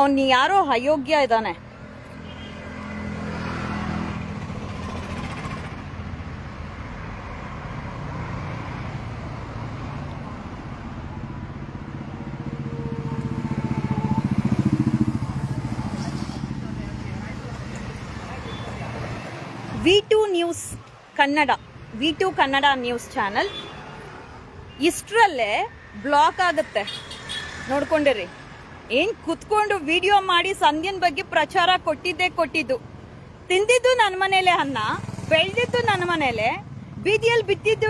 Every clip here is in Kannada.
ಅವ್ನ್ ಯಾರೋ ಅಯೋಗ್ಯ ಇದ್ದಾನೆ V two news Kannada, V two Kannada news channel. ಇಷ್ಟರಲ್ಲೇ block ಆಗುತ್ತೆ. ನೋಡ್ಕೊಂಡಿರಿ. ಏನ್ ಕುತ್ಕೊಂಡು ವಿಡಿಯೋ ಮಾಡಿ ಸಂಧ್ಯನ್ ಬಗ್ಗೆ ಪ್ರಚಾರ ಕೊಟ್ಟಿದ್ದೇ ಕೊಟ್ಟಿದ್ದು. ತಿಂದಿದ್ದು ನನ್ನ ಮನೇಲೆ ಅನ್ನ, ಬೆಳೆದಿದ್ದು ನನ್ನ ಮನೇಲೆ ಬೀದಿಯಲ್ಲಿ ಬಿದ್ದಿದ್ದು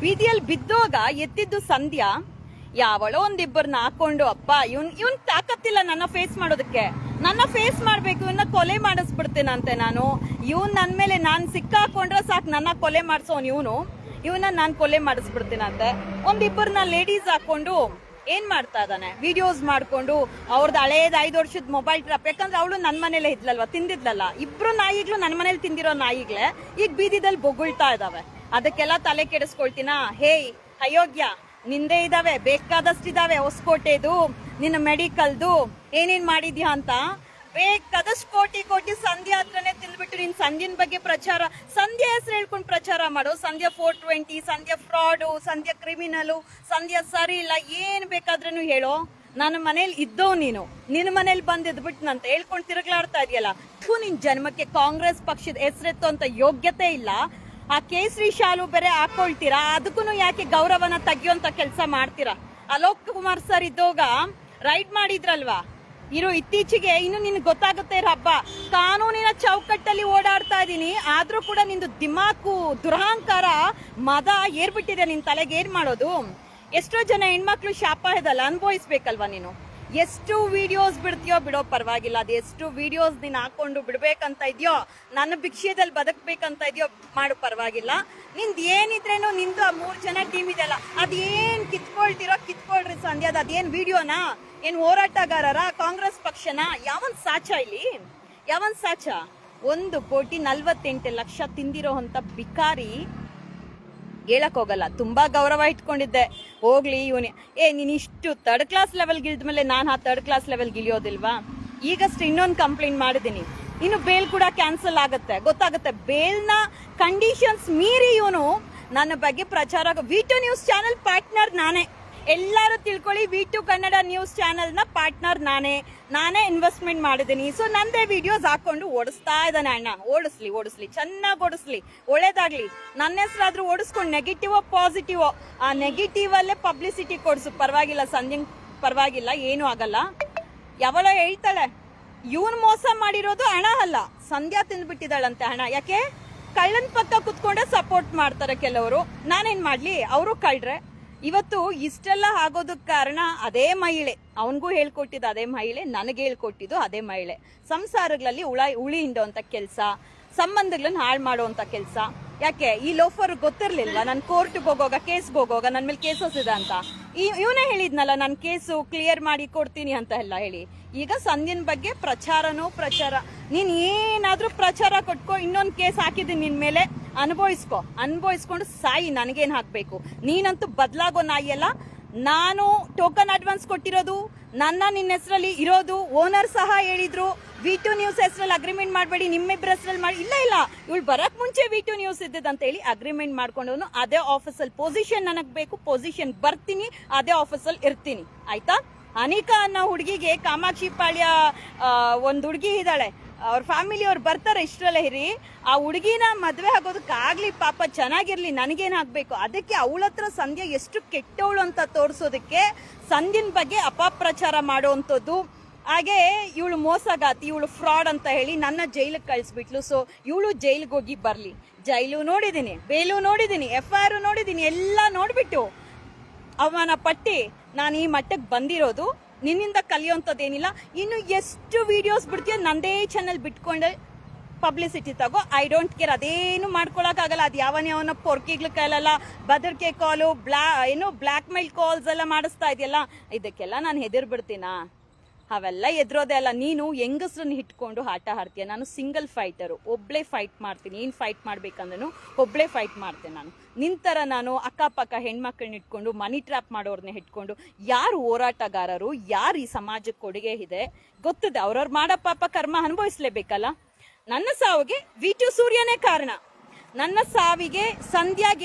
ಬೀದಿಯಲ್ಲಿ ಬಿದ್ದೋಗ ಎತ್ತಿದ್ದು ಸಂಧ್ಯಾ, ಯಾವಳೋ ಒಂದಿಬ್ಬರನ್ನ ಹಾಕೊಂಡು, ಅಪ್ಪ, ಇವನ್ ಇವನ್ ತಾಕತ್ತಿಲ್ಲ ನನ್ನ ಫೇಸ್ ಮಾಡೋದಕ್ಕೆ. ನನ್ನ ಫೇಸ್ ಮಾಡ್ಬೇಕು ಇವನ್ನ ಕೊಲೆ ಮಾಡಿಸ್ಬಿಡ್ತೇನಂತೆ ನಾನು. ಇವನ್ ನನ್ ಮೇಲೆ ನಾನ್ ಸಿಕ್ಕಾಕೊಂಡ್ರೆ ಸಾಕು ನನ್ನ ಕೊಲೆ ಮಾಡಿಸೋನ್ ಇವನು. ಇವನ್ನ ನಾನ್ ಕೊಲೆ ಮಾಡಿಸ್ಬಿಡ್ತೀನಂತೆ. ಒಂದಿಬ್ಬರನ್ನ ಲೇಡೀಸ್ ಹಾಕೊಂಡು ಏನ್ ಮಾಡ್ತಾ ಇದ್ದಾನೆ? ವಿಡಿಯೋಸ್ ಮಾಡ್ಕೊಂಡು ಅವ್ರದ್ದು ಹಳೇದ್ ಐದು ವರ್ಷದ ಮೊಬೈಲ್ ಟ್ರಾಪ್ ಯಾಕಂದ್ರೆ ಅವಳು ನನ್ ಮನೇಲೆ ಇದ್ಲಲ್ವಾ? ತಿಂದಿದ್ಲಲ್ಲ? ಇಬ್ರು ನಾಯಿಗ್ಲು ನನ್ ಮನೇಲಿ ತಿಂದಿರೋ ನಾಯಿಗ್ಲೆ ಈಗ ಬೀದಿದಲ್ಲಿ ಬೊಗುಳ್ತಾ ಇದಾವೆ. ಅದಕ್ಕೆಲ್ಲ ತಲೆ ಕೆಡಿಸ್ಕೊಳ್ತೀನಾ? ಹೇಯ್ ಅಯೋಗ್ಯ, ನಿಂದೇ ಇದಾವೆ, ಬೇಕಾದಷ್ಟಿದಾವೆ, ಹೊಸಕೋಟೆದು, ನಿನ್ನ ಮೆಡಿಕಲ್ದು ಏನೇನ್ ಮಾಡಿದ್ಯಾ ಅಂತ? ಬೇಕಾದಷ್ಟು ಕೋಟಿ ಕೋಟಿ ಸಂಧ್ಯಾ ಹತ್ರನೇ ತಿಂದ್ಬಿಟ್ಟು ನಿನ್ ಸಂಧ್ಯನ ಬಗ್ಗೆ ಪ್ರಚಾರ, ಸಂಧ್ಯಾ ಹೆಸರು ಹೇಳ್ಕೊಂಡು ಪ್ರಚಾರ ಮಾಡು. Sandhya four twenty Sandhya fraud Sandhya criminal Sandhya ಸರಿ ಇಲ್ಲ, ಏನು ಬೇಕಾದ್ರೂ ಹೇಳೋ. ನನ್ನ ಮನೇಲಿ ಇದ್ದೋ ನೀನು ನಿನ್ನ ಮನೇಲಿ ಬಂದಿದ್ ಇದ್ಬಿಟ್ಟು ಅಂತ ಹೇಳ್ಕೊಂಡು ತಿರುಗ್ಲಾಡ್ತಾ ಇದೆಯಲ್ಲ. ಥೂ, ನಿನ್ ಜನ್ಮಕ್ಕೆ ಕಾಂಗ್ರೆಸ್ ಪಕ್ಷದ ಹೆಸರೆತ್ತು ಅಂತ ಯೋಗ್ಯತೆ ಇಲ್ಲ. ಆ ಕೇಸರಿ ಶಾಲು ಬೇರೆ ಹಾಕೊಳ್ತೀರಾ? ಅದಕ್ಕೂ ಯಾಕೆ ಗೌರವನ ತೆಗಿಯೋಂತ ಕೆಲಸ ಮಾಡ್ತೀರಾ? ಅಲೋಕ್ ಕುಮಾರ್ ಸರ್ ಇದ್ದೋಗ ರೈಡ್ ಮಾಡಿದ್ರಲ್ವಾ? ಇರೋ ಇತ್ತೀಚೆಗೆ ಇನ್ನು ನಿನ್ಗೆ ಗೊತ್ತಾಗುತ್ತೆ ಹಬ್ಬ. ಕಾನೂನಿನ ಚೌಕಟ್ಟಲ್ಲಿ ಓಡಾಡ್ತಾ ಇದ್ದೀನಿ. ಆದ್ರೂ ಕೂಡ ನಿಂದು ದಿಮಾಕು ದುರಹಂಕಾರ ಮದ ಏರ್ಬಿಟ್ಟಿದೆ ನಿನ್ ತಲೆಗೆ. ಏನ್ ಮಾಡೋದು? ಎಷ್ಟೋ ಜನ ಹೆಣ್ಮಕ್ಳು ಶಾಪ ಇದಲ್ಲ ಅನುಭವಿಸ್ಬೇಕಲ್ವಾ ನೀನು? ಎಷ್ಟು ವಿಡಿಯೋಸ್ ಬಿಡ್ತೀಯೋ ಬಿಡೋ ಪರವಾಗಿಲ್ಲ. ಅದು ಎಷ್ಟು ವಿಡಿಯೋಸ್ ನೀನ್ ಹಾಕೊಂಡು ಬಿಡ್ಬೇಕಂತ ಇದೆಯೋ, ನನ್ನ ಭಿಕ್ಷೆದಲ್ಲಿ ಬದುಕ್ಬೇಕಂತ ಇದೆಯೋ ಮಾಡು ಪರವಾಗಿಲ್ಲ. ನಿಂದ್ ಏನಿದ್ರೇನು ನಿಂದು ಆ ಮೂರು ಜನ ಟೀಮ್ ಇದೆಯಲ್ಲ ಅದೇನ್ ಕಿತ್ಕೊಳ್ತಿರೋ ಕಿತ್ಕೊಳ್ರಿ ಸಂಧ್ಯಾದ, ಅದೇನ್ ವಿಡಿಯೋನಾ? ಏನ್ ಹೋರಾಟಗಾರರ, ಕಾಂಗ್ರೆಸ್ ಪಕ್ಷನ? ಯಾವನ್ ಸಾಚ ಇಲ್ಲಿ? ಯಾವನ್ ಸಾಚ? ಒಂದು ಕೋಟಿ ನಲ್ವತ್ತೆಂಟು ಲಕ್ಷ ತಿಂದಿರೋ ಅಂತ ಬಿಕಾರಿ ಹೇಳಕ್ ಹೋಗಲ್ಲ. ತುಂಬಾ ಗೌರವ ಇಟ್ಕೊಂಡಿದ್ದೆ. ಹೋಗ್ಲಿ ಇವನಿ. ಏ, ನೀನ್ ಇಷ್ಟು ತರ್ಡ್ ಕ್ಲಾಸ್ ಲೆವೆಲ್ ಗಿಳಿದ್ಮೇಲೆ ನಾನು ಆ ತರ್ಡ್ ಕ್ಲಾಸ್ ಲೆವೆಲ್ ಗಿಳಿಯೋದಿಲ್ವಾ? ಈಗಷ್ಟು ಇನ್ನೊಂದು ಕಂಪ್ಲೇಂಟ್ ಮಾಡಿದ್ದೀನಿ. ಇನ್ನು ಬೇಲ್ ಕೂಡ ಕ್ಯಾನ್ಸಲ್ ಆಗುತ್ತೆ. ಗೊತ್ತಾಗುತ್ತೆ. ಬೇಲ್ನ ಕಂಡೀಷನ್ಸ್ ಮೀರಿ ಇವನು ನನ್ನ ಬಗ್ಗೆ ಪ್ರಚಾರ V two news channel partner ನಾನೇ. ಎಲ್ಲರೂ ತಿಳ್ಕೊಳ್ಳಿ ವಿ ಟು ಕನ್ನಡ ನ್ಯೂಸ್ ಚಾನೆಲ್ನ ಪಾರ್ಟ್ನರ್ ನಾನೇ. ನಾನೇ ಇನ್ವೆಸ್ಟ್ಮೆಂಟ್ ಮಾಡಿದ್ದೀನಿ. ಸೊ ನಂದೇ ವಿಡಿಯೋಸ್ ಹಾಕೊಂಡು ಓಡಿಸ್ತಾ ಇದ್ದಾನೆ ಅಣ್ಣ. ಓಡಿಸ್ಲಿ ಓಡಿಸ್ಲಿ. ಚೆನ್ನಾಗಿ ಓಡಿಸ್ಲಿ. ಒಳ್ಳೇದಾಗ್ಲಿ. ನನ್ನ ಹೆಸರಾದ್ರೂ ಓಡಿಸ್ಕೊಂಡು ನೆಗೆಟಿವ್ ಪಾಸಿಟಿವ್ ಆ ನೆಗೆಟಿವಲ್ಲೇ ಪಬ್ಲಿಸಿಟಿ ಕೊಡಿಸು. ಪರವಾಗಿಲ್ಲ, ಸಂಜೆ ಪರವಾಗಿಲ್ಲ, ಏನೂ ಆಗಲ್ಲ. ಯಾವಳ ಹೇಳ್ತಾಳೆ. ಇವನ್ ಮೋಸ ಮಾಡಿರೋದು ಹಣ ಅಲ್ಲ. ಸಂಧ್ಯಾ ತಿಂದ್ಬಿಟ್ಟಿದ್ದಾಳಂತೆ ಹಣ. ಯಾಕೆ? ಕಳ್ಳನ್ ಪಕ್ಕ ಕುತ್ಕೊಂಡೆ ಸಪೋರ್ಟ್ ಮಾಡ್ತಾರೆ ಕೆಲವರು. ನಾನೇನ್ ಮಾಡ್ಲಿ? ಅವರು ಕಳ್ರೆ ಇವತ್ತು ಇಷ್ಟೆಲ್ಲ ಆಗೋದಕ್ಕೆ ಕಾರಣ ಅದೇ ಮಹಿಳೆ. ಅವನಿಗೂ ಹೇಳ್ಕೊಟ್ಟಿದ್ದು ಅದೇ ಮಹಿಳೆ, ನನಗೆ ಹೇಳ್ಕೊಟ್ಟಿದ್ದು ಅದೇ ಮಹಿಳೆ. ಸಂಸಾರಗಳಲ್ಲಿ ಉಳ, ಉಳಿ ಹಿಂಡೋಂತ ಕೆಲಸ ಸಂಬಂಧಗಳನ್ನ ಹಾಳು ಮಾಡುವಂತ ಕೆಲಸ. ಯಾಕೆ? ಈ ಲೋಫರ್ ಗೊತ್ತಿರಲಿಲ್ಲ ನಾನು ಕೋರ್ಟ್ಗೆ ಹೋಗೋಗ, ಕೇಸ್ಗೆ ಹೋಗೋಗ ನನ್ನ ಮೇಲೆ ಕೇಸಸ್ ಇದೆ ಅಂತ. ಈ, ಇವನೇ ಹೇಳಿದ್ನಲ್ಲ, ನಾನು ಕೇಸು ಕ್ಲಿಯರ್ ಮಾಡಿ ಕೊಡ್ತೀನಿ ಅಂತ ಎಲ್ಲ ಹೇಳಿ. ಈಗ ಸಂಧಿನ ಬಗ್ಗೆ ಪ್ರಚಾರನೂ ಪ್ರಚಾರ. ನೀನ್ ಏನಾದ್ರೂ ಪ್ರಚಾರ ಕೊಟ್ಕೋ, ಇನ್ನೊಂದು ಕೇಸ್ ಹಾಕಿದ್ದೀನಿ ನಿನ್ ಮೇಲೆ. ಅನುಭವಿಸ್ಕೊ. ಅನುಭವಿಸ್ಕೊಂಡು ಸಾಯಿ, ನನಗೇನ್ ಹಾಕ್ಬೇಕು? ನೀನಂತೂ ಬದಲಾಗೋ ನಾಯಿ ಅಲ್ಲ. ನಾನು ಟೋಕನ್ ಅಡ್ವಾನ್ಸ್ ಕೊಟ್ಟಿರೋದು, ನನ್ನ ನಿನ್ನ ಹೆಸರಲ್ಲಿ ಇರೋದು ಓನರ್ ಸಹ ಹೇಳಿದ್ರು. ವಿ ಟು ನ್ಯೂಸ್ ಹೆಸರಲ್ಲಿ ಅಗ್ರಿಮೆಂಟ್ ಮಾಡಬೇಡಿ ನಿಮ್ಮಿಬ್ಬರ ಹೆಸರಲ್ಲಿ ಮಾಡಿ. ಇಲ್ಲ ಇಲ್ಲ. ಇವಳು ಬರಕ್ ಮುಂಚೆ ವಿ ಟು ನ್ಯೂಸ್ ಅಂತ ಹೇಳಿ ಅಗ್ರಿಮೆಂಟ್ ಮಾಡ್ಕೊಂಡವನು. ಅದೇ ಆಫೀಸಲ್ಲಿ ಪೊಸಿಷನ್ ನನಗೆ ಬೇಕು ಪೊಸಿಷನ್ ಬರ್ತೀನಿ, ಅದೇ ಆಫೀಸಲ್ಲಿ ಇರ್ತೀನಿ. ಆಯ್ತಾ? ಅನಿಕಾ ಅನ್ನೋ ಹುಡುಗಿಗೆ ಕಾಮಾಕ್ಷಿ ಪಾಳ್ಯ ಒಂದು ಹುಡುಗಿ ಇದ್ದಾಳೆ. ಅವ್ರ ಫ್ಯಾಮಿಲಿ ಅವ್ರು ಬರ್ತಾರೆ ಇಷ್ಟರಲ್ಲೇ ಹಿರಿ ಆ ಹುಡುಗಿನ ಮದುವೆ ಆಗೋದಕ್ಕಾಗ್ಲಿ ಪಾಪ, ಚೆನ್ನಾಗಿರ್ಲಿ ನನಗೇನಾಗಬೇಕು ಅದಕ್ಕೆ ಅವಳ ಹತ್ರ ಸಂಧ್ಯಾ ಎಷ್ಟು ಕೆಟ್ಟವಳು ಅಂತ ತೋರಿಸೋದಕ್ಕೆ ಸಂಧಿನ ಬಗ್ಗೆ ಅಪಪ್ರಚಾರ ಮಾಡುವಂಥದ್ದು ಹಾಗೆ ಇವಳು ಮೋಸಗಾತಿ, ಇವಳು ಫ್ರಾಡ್ ಅಂತ ಹೇಳಿ ನನ್ನ ಜೈಲಿಗೆ ಕಳಿಸ್ಬಿಟ್ಲು. ಸೊ ಇವಳು ಜೈಲಿಗೆ ಹೋಗಿ ಬರಲಿ. ಜೈಲು ನೋಡಿದ್ದೀನಿ ಬೇಲು ನೋಡಿದ್ದೀನಿ ಎಫ್ ಐ ಆರ್ ನೋಡಿದ್ದೀನಿ ಎಲ್ಲ ನೋಡ್ಬಿಟ್ಟು. ಅವಮಾನ ಪಟ್ಟಿ ನಾನು ಈ ಮಟ್ಟಕ್ಕೆ ಬಂದಿರೋದು. ನಿನ್ನಿಂದ ಕಲಿಯೋಂಥದ್ದೇನಿಲ್ಲ. ಇನ್ನು ಎಷ್ಟು ವಿಡಿಯೋಸ್ ಬಿಡ್ತೀಯ ನಂದೇ ಚಾನಲ್ ಬಿಟ್ಕೊಂಡೆ ಪಬ್ಲಿಸಿಟಿ ತಗೋ. ಐ ಡೋಂಟ್ ಕೇರ್ ಅದೇನು ಮಾಡ್ಕೊಳಕ್ಕಾಗಲ್ಲ. ಅದು ಯಾವನೇ ಯಾವನ ಪೊರ್ಕಿಗ್ಲ ಕೈಲಲ್ಲ ಬದರ್ಕೆ ಕಾಲು ಬ್ಲಾ ಏನು ಬ್ಲ್ಯಾಕ್ ಮೇಲ್ ಕಾಲ್ಸ್ ಎಲ್ಲ ಮಾಡಿಸ್ತಾ ಇದೆಯಲ್ಲ. ಇದಕ್ಕೆಲ್ಲ ನಾನು ಹೆದರ್ ಬಿಡ್ತೀನಾ ಅವೆಲ್ಲ ಎದುರೋದೇ ಅಲ್ಲ. ನೀನು ಹೆಂಗಸ್ರನ್ನ ಇಟ್ಕೊಂಡು ಆಟ ಆಡ್ತೀಯ? ನಾನು ಸಿಂಗಲ್ ಫೈಟರು ಒಬ್ಳೇ ಫೈಟ್ ಮಾಡ್ತೀನಿ. ಏನು ಫೈಟ್ ಮಾಡ್ಬೇಕಂದ್ರೂ ಒಬ್ಳೇ ಫೈಟ್ ಮಾಡ್ತೇನೆ ನಾನು. ನಿಂತರ ನಾನು ಅಕ್ಕಪಕ್ಕ ಹೆಣ್ಮಕ್ಳನ್ನ ಇಟ್ಕೊಂಡು ಮನಿ ಟ್ರ್ಯಾಪ್ ಮಾಡೋರನ್ನ ಇಟ್ಕೊಂಡು ಯಾರು ಹೋರಾಟಗಾರರು, ಯಾರು ಈ ಸಮಾಜಕ್ಕೆ ಕೊಡುಗೆ ಇದೆ? ಗೊತ್ತದೆ? ಅವ್ರವ್ರು ಮಾಡೋ ಪಾಪ ಕರ್ಮ ಅನುಭವಿಸ್ಲೇಬೇಕಲ್ಲ? ನನ್ನ ಸಾವಿಗೆ ವಿ ಟು ಸೂರ್ಯನೇ ಕಾರಣ. ನನ್ನ ಸಾವಿಗೆ ಸಂಧ್ಯಾಗ್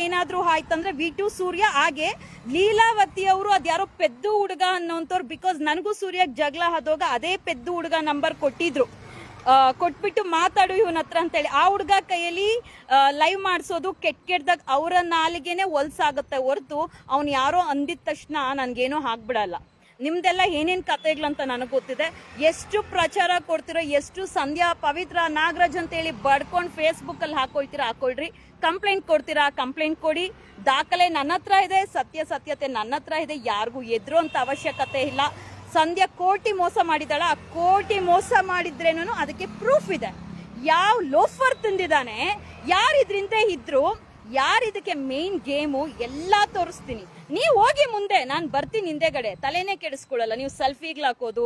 ಆಯ್ತಂದ್ರೆ ವಿ ಟು ಸೂರ್ಯ, ಹಾಗೆ ಲೀಲಾವತಿ ಅವರು ಅದ್ಯಾರೋ ಪೆದ್ದು ಹುಡುಗ ಅನ್ನೋಂಥವ್ರು ಬಿಕಾಸ್ ನನಗೂ ಸೂರ್ಯಗೆ ಜಗಳ ಆದೋಗ ಅದೇ ಪೆದ್ದು ಹುಡುಗ ನಂಬರ್ ಕೊಟ್ಟಿದ್ರು. ಕೊಟ್ಬಿಟ್ಟು ಮಾತಾಡು ಇವನ ಹತ್ರ ಅಂತೇಳಿ. ಆ ಹುಡುಗ ಕೈಯಲ್ಲಿ ಲೈವ್ ಮಾಡಿಸೋದು ಕೆಟ್ಟ ಕೆಟ್ಟದಾಗ ಅವರ ನಾಲಿಗೆನೆ ಹೊಲ್ಸಾಗುತ್ತೆ ಹೊರತು ಅವ್ನು ಯಾರೋ ಅಂದಿದ ತಕ್ಷಣ ನನ್ಗೇನೋ ಆಗ್ಬಿಡಲ್ಲ. ನಿಮ್ದೆಲ್ಲ ಏನೇನು ಕತೆಗಳಂತ ನನಗೆ ಗೊತ್ತಿದೆ. ಎಷ್ಟು ಪ್ರಚಾರ ಕೊಡ್ತಿರೋ, ಎಷ್ಟು ಸಂಧ್ಯಾ ಪವಿತ್ರ ನಾಗರಾಜ್ ಅಂತೇಳಿ ಬಡ್ಕೊಂಡು ಫೇಸ್ಬುಕ್ ಅಲ್ಲಿ ಹಾಕೊಳ್ತೀರಾ ಹಾಕೊಳ್ರಿ. ಕಂಪ್ಲೇಂಟ್ ಕೊಡ್ತೀರಾ ಕಂಪ್ಲೇಂಟ್ ಕೊಡಿ. ದಾಖಲೆ ನನ್ನ ಹತ್ರ ಇದೆ, ಸತ್ಯ ಸತ್ಯತೆ ನನ್ನ ಹತ್ರ ಇದೆ, ಯಾರಿಗೂ ಎದುರುವಂತ ಅವಶ್ಯಕತೆ ಇಲ್ಲ. ಸಂಧ್ಯಾ ಕೋಟಿ ಮೋಸ ಮಾಡಿದಾಳ ಆ ಕೋಟಿ ಮೋಸ ಮಾಡಿದ್ರೇನು ಅದಕ್ಕೆ ಪ್ರೂಫ್ ಇದೆ. ಯಾವ ಲೋಫರ್ ತಿಂದಿದ್ದಾನೆ, ಯಾರು ಇದ್ರಿಂದ ಇದ್ರು ಯಾರು ಇದಕ್ಕೆ ಮೇನ್ ಗೇಮು ಎಲ್ಲ ತೋರಿಸ್ತೀನಿ. ನೀವು ಹೋಗಿ ಮುಂದೆ, ನಾನು ಬರ್ತೀನಿ ಹಿಂದೆಗಡೆ ತಲೆನೇ ಕೆಡಿಸ್ಕೊಳ್ಳಲ್ಲ. ನೀವು ಸೆಲ್ಫಿಗಳು ಹಾಕೋದು.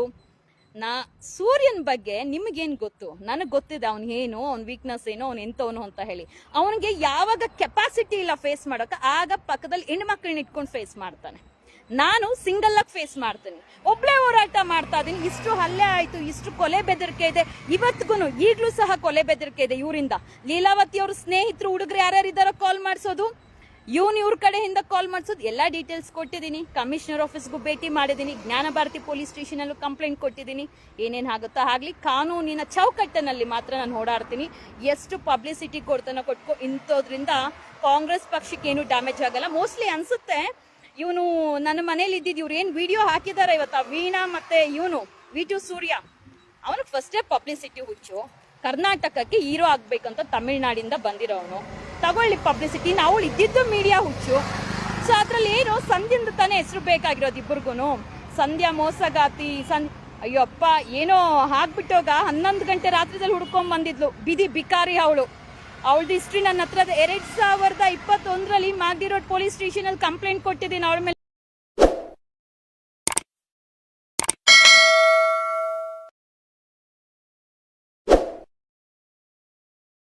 ನಾ, ಸೂರ್ಯನ ಬಗ್ಗೆ ನಿಮಗೇನು ಗೊತ್ತು? ನನಗೆ ಗೊತ್ತಿದೆ ಅವ್ನು ಏನು, ಅವ್ನ ವೀಕ್ನೆಸ್ ಏನು, ಅವ್ನು ಎಂತವನು ಅಂತ ಹೇಳಿ. ಅವನಿಗೆ ಯಾವಾಗ ಕೆಪಾಸಿಟಿ ಇಲ್ಲ ಫೇಸ್ ಮಾಡೋಕೆ, ಆಗ ಪಕ್ಕದಲ್ಲಿ ಹೆಣ್ಮಕ್ಳನ್ನ ಇಟ್ಕೊಂಡು ಫೇಸ್ ಮಾಡ್ತಾನೆ. ನಾನು ಸಿಂಗಲ್ ಆಗಿ ಫೇಸ್ ಮಾಡ್ತೀನಿ. ಒಬ್ಳೆ ಹೋರಾಟ ಮಾಡ್ತಾ ಇದೀನಿ. ಇಷ್ಟು ಹಲ್ಲೆ ಆಯ್ತು, ಇಷ್ಟು ಕೊಲೆ ಬೆದರಿಕೆ ಇದೆ. ಇವತ್ತಿಗೂ ಈಗಲೂ ಸಹ ಕೊಲೆ ಬೆದರಿಕೆ ಇದೆ ಇವರಿಂದ. ಲೀಲಾವತಿ ಅವ್ರ ಸ್ನೇಹಿತರು, ಹುಡುಗರು ಯಾರ್ಯಾರು ಇದ್ದಾರೋ ಕಾಲ್ ಮಾಡಿಸೋದು. ಇವ್ನು ಇವ್ರ ಕಡೆಯಿಂದ ಕಾಲ್ ಮಾಡಿಸೋದು. ಎಲ್ಲ ಡೀಟೇಲ್ಸ್ ಕೊಟ್ಟಿದ್ದೀನಿ. ಕಮಿಷನರ್ ಆಫೀಸ್ಗೂ ಭೇಟಿ ಮಾಡಿದ್ದೀನಿ. ಜ್ಞಾನ ಭಾರತಿ ಪೊಲೀಸ್ ಸ್ಟೇಷನಲ್ಲೂ ಕಂಪ್ಲೇಂಟ್ ಕೊಟ್ಟಿದ್ದೀನಿ. ಏನೇನು ಆಗುತ್ತೋ ಆಗಲಿ, ಕಾನೂನಿನ ಚೌಕಟ್ಟಿನಲ್ಲಿ ಮಾತ್ರ ನಾನು ಓಡಾಡ್ತೀನಿ. ಎಷ್ಟು ಪಬ್ಲಿಸಿಟಿ ಕೊಡ್ತಾನೋ ಕೊಟ್ಕೊ, ಇಂಥದ್ರಿಂದ ಕಾಂಗ್ರೆಸ್ ಪಕ್ಷಕ್ಕೆ ಏನು ಡ್ಯಾಮೇಜ್ ಆಗಲ್ಲ. ಮೋಸ್ಟ್ಲಿ ಅನ್ಸುತ್ತೆ ಇವನು ನನ್ನ ಮನೇಲಿ ಇದ್ದಿದ್ದು ಇವ್ರು ಏನು ವಿಡಿಯೋ ಹಾಕಿದ್ದಾರೆ ಇವತ್ತು? ವೀಣಾ ಮತ್ತೆ ಇವನು ವಿ ಟು ಸೂರ್ಯ. ಅವನು ಫಸ್ಟೇ ಪಬ್ಲಿಸಿಟಿ ಹುಚ್ಚು. ಕರ್ನಾಟಕಕ್ಕೆ ಹೀರೋ ಆಗಬೇಕಂತ ತಮಿಳ್ನಾಡಿಂದ ಬಂದಿರೋನು ತಗೊಳ್ಳಿ ಪಬ್ಲಿಸಿಟಿ ನಾವು ಇದ್ದಿದ್ದು ಮೀಡಿಯಾ ಹುಚ್ಚು. ಸೊ ಅದ್ರಲ್ಲಿ ಏನು ಸಂಧ್ಯಂದು ತಾನೇ ಹೆಸರು ಬೇಕಾಗಿರೋದು ಇಬ್ಬರಿಗೂ ಸಂಧ್ಯಾ ಮೋಸಗಾತಿ ಸಂ ಅಯ್ಯಪ್ಪ ಏನೋ ಹಾಕ್ಬಿಟ್ಟೋಗ ಹನ್ನೊಂದು ಗಂಟೆ ರಾತ್ರಿದಲ್ಲಿ ಹುಡ್ಕೊಂಡ್ ಬಂದಿದ್ಲು ಬಿದಿ ಬಿಕಾರಿ ಅವಳು. ಅವಳದು ಹಿಸ್ಟ್ರಿ ನನ್ನ ಹತ್ರ ಎರಡ್ ಸಾವಿರದ ಇಪ್ಪತ್ತೊಂದರಲ್ಲಿ ಮಾಗಡಿ ರೋಡ್ ಪೊಲೀಸ್ ಸ್ಟೇಷನಲ್ಲಿ ಕಂಪ್ಲೇಂಟ್ ಕೊಟ್ಟಿದ್ದೀನಿ. ಅವಳ ಮೇಲೆ